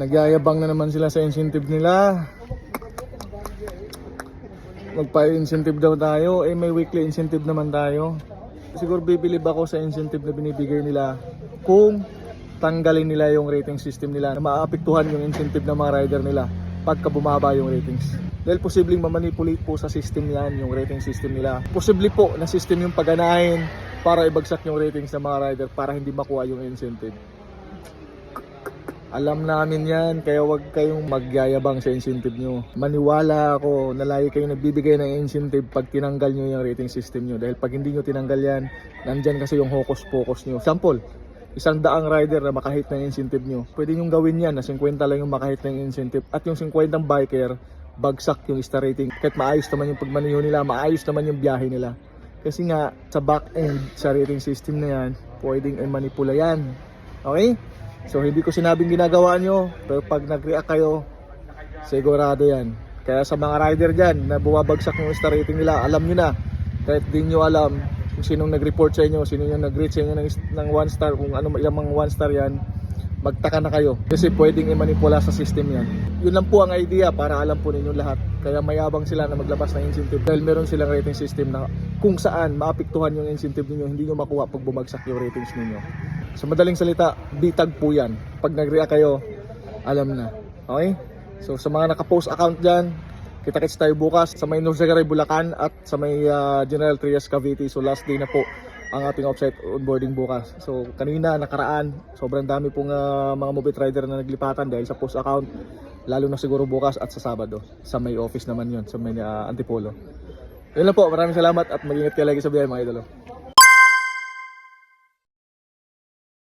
Nagyayabang na naman sila sa incentive nila. Magpa-incentive daw tayo, eh may weekly incentive naman tayo. Siguro bibilib ako sa incentive na binibigay nila kung tanggalin nila yung rating system nila na maapektuhan yung incentive ng mga rider nila pagka bumaba yung ratings. Dahil posibleng mamanipulate po sa system yan, yung rating system nila. Posible po na system yung paganahin para ibagsak yung ratings ng mga rider para hindi makuha yung incentive. Alam namin yan, kaya wag kayong magyayabang sa incentive nyo. Maniwala ako na lagi kayong nagbibigay ng incentive pag tinanggal nyo yung rating system nyo. Dahil pag hindi nyo tinanggal yan, nandyan kasi yung hocus-pocus nyo. Example, isang daang rider na makahit ng incentive nyo. Pwede nyo gawin yan na 50 lang yung makahit ng incentive. At yung 50 biker, bagsak yung star rating. Kahit maayos naman yung pagmaniho nila, maayos naman yung biyahe nila. Kasi nga, sa back end, sa rating system na yan, pwedeng i-manipula yan. Okay? So hindi ko sinabing ginagawa nyo, pero pag nag-react kayo, sigurado yan. Kaya sa mga rider dyan na bumabagsak yung star rating nila, alam nyo na. Kahit di nyo alam kung sinong nag-report sa inyo, sino yung nag-rate sa inyo ng, ng one star, kung ano yung mga one star yan, magtaka na kayo. Kasi pwedeng i-manipula sa system yan. Yun lang po ang idea para alam po ninyo lahat. Kaya mayabang sila na maglabas ng incentive dahil meron silang rating system na kung saan maapektuhan yung incentive ninyo, hindi nyo makuha pag bumagsak yung ratings ninyo. Sa madaling salita, bitag po yan. Pag nag-react kayo, alam na. Okay? So sa mga naka-post account dyan, kita-kits tayo bukas sa may Norzagaray, Bulacan at sa may ah, General Trias, Cavite. So last day na po ang ating offsite onboarding bukas. So kanina, nakaraan, sobrang dami pong ah, mga mobile rider na naglipatan dahil sa post account. Lalo na siguro bukas at sa Sabado. Sa may office naman yon sa may ah, Antipolo. Yun lang po, maraming salamat at mag-ingat kayo lagi sa biyahe mga idolo.